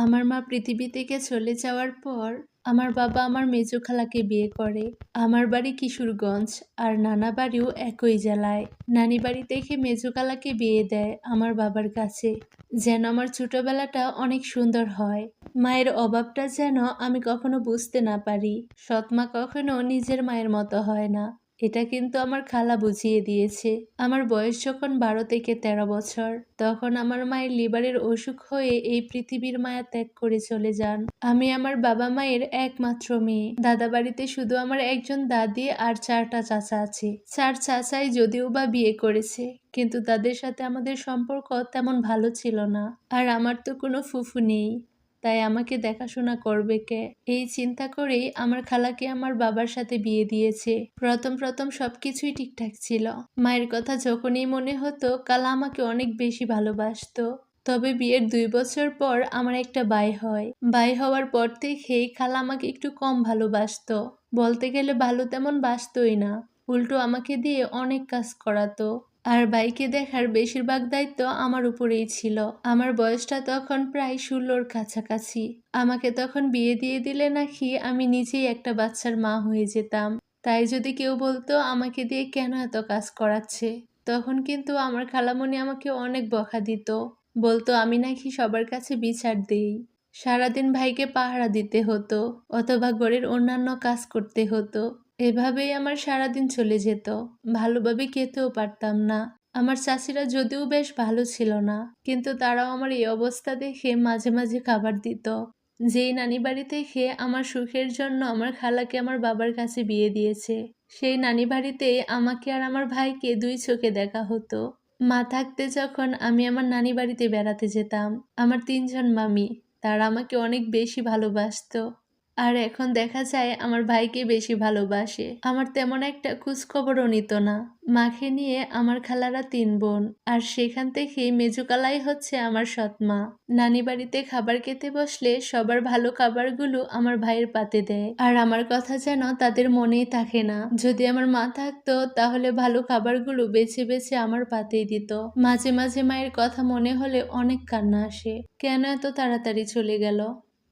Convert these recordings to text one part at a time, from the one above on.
আমার মা পৃথিবী থেকে চলে যাওয়ার পর আমার বাবা আমার মেজো খালাকে বিয়ে করে। আমার বাড়ি কিশোরগঞ্জ আর নানা বাড়িও একই জেলায়। নানি বাড়ি থেকে মেজো খালাকে বিয়ে দেয় আমার বাবার কাছে। যেন আমার ছোটবেলাটা অনেক সুন্দর হয়। মায়ের অভাবটা যেন আমি কখনো বুঝতে না পারি। সৎমা কখনো নিজের মায়ের মতো হয় না। এটা কিন্তু আমার খালা বুঝিয়ে দিয়েছে। আমার বয়স যখন বারো থেকে তেরো বছর, তখন আমার মায়ের লিভারের অসুখ হয়ে এই পৃথিবীর মায়া ত্যাগ করে চলে যান। আমি আমার বাবা মায়ের একমাত্র মেয়ে। দাদা বাড়িতে শুধু আমার একজন দাদি আর চারটা চাচা আছে। চার চাচাই যদিও বা বিয়ে করেছে, কিন্তু তাদের সাথে আমাদের সম্পর্ক তেমন ভালো ছিল না। আর আমার তো কোনো ফুফু নেই। তাই আমাকে দেখাশোনা করবে কে? এই চিন্তা করেই আমার খালাকে আমার বাবার সাথে বিয়ে দিয়েছে। প্রথম প্রথম সবকিছুই ঠিকঠাক ছিল। মায়ের কথা যখনই মনে হতো, কালা আমাকে অনেক বেশি ভালোবাসতো। তবে বিয়ের দুই বছর পর আমার একটা বাই হয়। বাই হওয়ার পর থেকেই খালা আমাকে একটু কম ভালোবাসতো। বলতে গেলে ভালো তেমন বাসতোই না। উল্টো আমাকে দিয়ে অনেক কাজ করাতো। আর বাইকে দেখার বেশিরভাগ দায়িত্ব আমার উপরেই ছিল। আমার বয়সটা তখন প্রায় ষোলোর কাছাকাছি। আমাকে তখন বিয়ে দিয়ে দিলে নাকি আমি নিজেই একটা বাচ্চার মা হয়ে যেতাম। তাই যদি কেউ বলতো আমাকে দিয়ে কেন এত কাজ করাচ্ছে? তখন কিন্তু আমার খালামণি আমাকে অনেক বকা দিত। বলতো আমি নাকি সবার কাছে বিচার দেই। সারাদিন ভাইকে পাহারা দিতে হতো, অথবা ঘরের অন্যান্য কাজ করতে হতো। এভাবেই আমার সারাদিন চলে যেত। ভালোভাবে খেতেও পারতাম না। আমার চাষিরা যদিও বেশ ভালো ছিল না, কিন্তু তারাও আমার এই অবস্থা দেখে মাঝে মাঝে খাবার দিত। যেই নানি বাড়ি থেকে আমার সুখের জন্য আমার খালাকে আমার বাবার কাছে বিয়ে দিয়েছে, সেই নানি বাড়িতে আমাকে আর আমার ভাইকে দুই চোখে দেখা হতো। মা থাকতে যখন আমি আমার নানি বাড়িতে বেড়াতে যেতাম, আমার তিনজন মামি, তারা আমাকে অনেক বেশি ভালোবাসতো। আর এখন দেখা যায় আমার ভাইকে বেশি ভালোবাসে। আমার তেমন একটা খোঁজখবরও নিত না। মাকে নিয়ে আমার খালারা তিন বোন, আর সেখান থেকেই মেজুকালাই হচ্ছে আমার সৎমা নানি বাড়িতে খাবার খেতে বসলে সবার ভালো খাবারগুলো আমার ভাইয়ের পাতে দেয়। আর আমার কথা যেন তাদের মনেই থাকে না। যদি আমার মা থাকতো, তাহলে ভালো খাবারগুলো বেছে বেছে আমার পাতেই দিত। মাঝে মাঝে মায়ের কথা মনে হলে অনেক কান্না আসে। কেন এত তাড়াতাড়ি চলে গেল?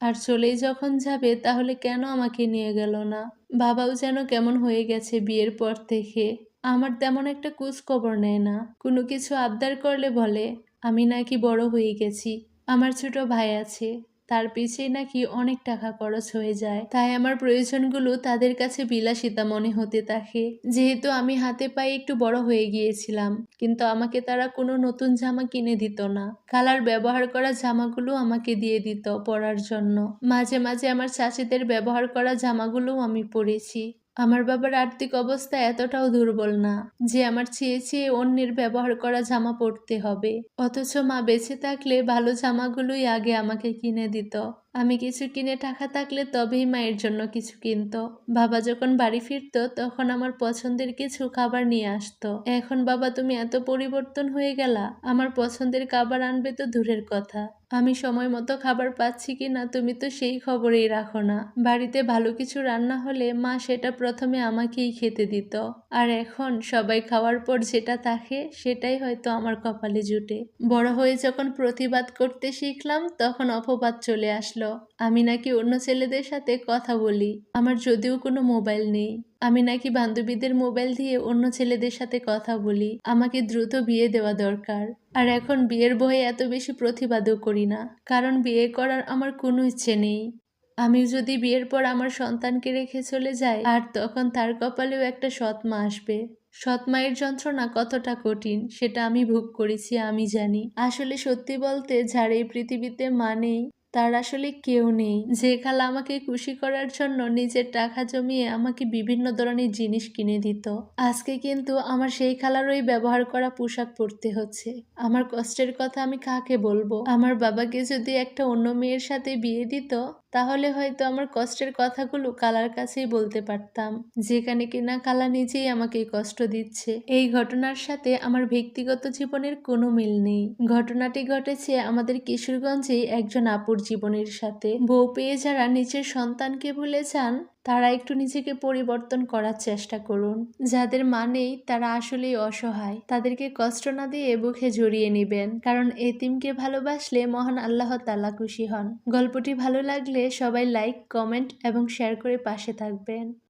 আর চলেই যখন যাবে, তাহলে কেন আমাকে নিয়ে গেল না? বাবাও যেন কেমন হয়ে গেছে বিয়ের পর থেকে। আমার তেমন একটা কুচ খবর নেয় না। কোনো কিছু আবদার করলে বলে, আমি নাকি বড় হয়ে গেছি। আমার ছোট ভাই আছে। তার পিছেই নাকি অনেক টাকা খরচ হয়ে যায়। তাই আমার প্রয়োজনগুলো তাদের কাছে বিলাসিতা মনে হতে থাকে। যেহেতু আমি হাতে পায়ে একটু বড় হয়ে গিয়েছিলাম, কিন্তু আমাকে তারা কোনো নতুন জামা কিনে দিত না। কালার ব্যবহার করা জামাগুলো আমাকে দিয়ে দিত পরার জন্য। মাঝে মাঝে আমার চাষিদের ব্যবহার করা জামাগুলোও আমি পরেছি। আমার বাবার আর্থিক অবস্থা এতটাও দুর্বল না যে আমার চেয়ে চেয়ে অন্যের ব্যবহার করা জামা পরতে হবে। অথচ মা বেঁচে থাকলে ভালো জামাগুলোই আগে আমাকে কিনে দিত। আমি কিছু কিনে টাকা থাকলে তবেই মায়ের জন্য কিছু কিনত। বাবা যখন বাড়ি ফিরতো, তখন আমার পছন্দের কিছু খাবার নিয়ে আসতো। এখন বাবা তুমি এত পরিবর্তন হয়ে গেলা, আমার পছন্দের খাবার আনবে তো দূরের কথা। আমি সময় মতো খাবার পাচ্ছি কি না তুমি তো সেই খবরেই রাখো না। বাড়িতে ভালো কিছু রান্না হলে মা সেটা প্রথমে আমাকেই খেতে দিত। আর এখন সবাই খাওয়ার পর যেটা থাকে, সেটাই হয়তো আমার কপালে জুটে। বড় হয়ে যখন প্রতিবাদ করতে শিখলাম, তখন অপবাদ চলে আসলো। আমি নাকি অন্য ছেলেদের সাথে কথা বলি। আমার যদিও কোনো মোবাইল নেই। আমি নাকি বান্ধবীদের মোবাইল দিয়ে অন্য ছেলেদের সাথে কথা বলি। আমাকে দ্রুত বিয়ে দেওয়া দরকার। আর এখন বিয়ের বয়ে এত বেশি প্রতিবাদও করি না। কারণ বিয়ে করার আমার কোনো ইচ্ছে নেই। আমি যদি বিয়ের পর আমার সন্তানকে রেখে চলে যাই, আর তখন তার কপালেও একটা সৎ মা আসবে। সৎ মায়ের যন্ত্রণা কতটা কঠিন, সেটা আমি ভোগ করেছি, আমি জানি। আসলে সত্যি বলতে, যার এই পৃথিবীতে মা নেই তার আসলে কেউ নেই। যে খালা আমাকে খুশি করার জন্য নিজের টাকা জমিয়ে আমাকে বিভিন্ন ধরনের জিনিস কিনে দিত। আজকে কিন্তু আমার সেই খালারই ব্যবহার করা পোশাক পরতে হচ্ছে। আমার কষ্টের কথা আমি কাকে বলব? আমার বাবাকে যদি একটা অন্য মেয়ের সাথে বিয়ে দিত তাহলে হয়তো আমার কষ্টের কথাগুলো কালার কাছেই বলতে পারতাম, যেখানে কিনা কালা নিজেই আমাকে কষ্ট দিচ্ছে। এই ঘটনার সাথে আমার ব্যক্তিগত জীবনের কোনো মিল নেই। ঘটনাটি ঘটেছে আমাদের কিশোরগঞ্জে একজন আপুর জীবনের সাথে। বউ পেয়ে যারা নিজের সন্তানকে ভুলে যান তারা একটু নিজেকে পরিবর্তন করার চেষ্টা করুন। যাদের মানেই তারা আসলেই অসহায়, তাদেরকে কষ্ট না দিয়ে বুকে জড়িয়ে নেবেন। কারণ এতিমকে ভালোবাসলে মহান আল্লাহ তালা খুশি হন। গল্পটি ভালো লাগলে সবাই লাইক, কমেন্ট এবং শেয়ার করে পাশে থাকবেন।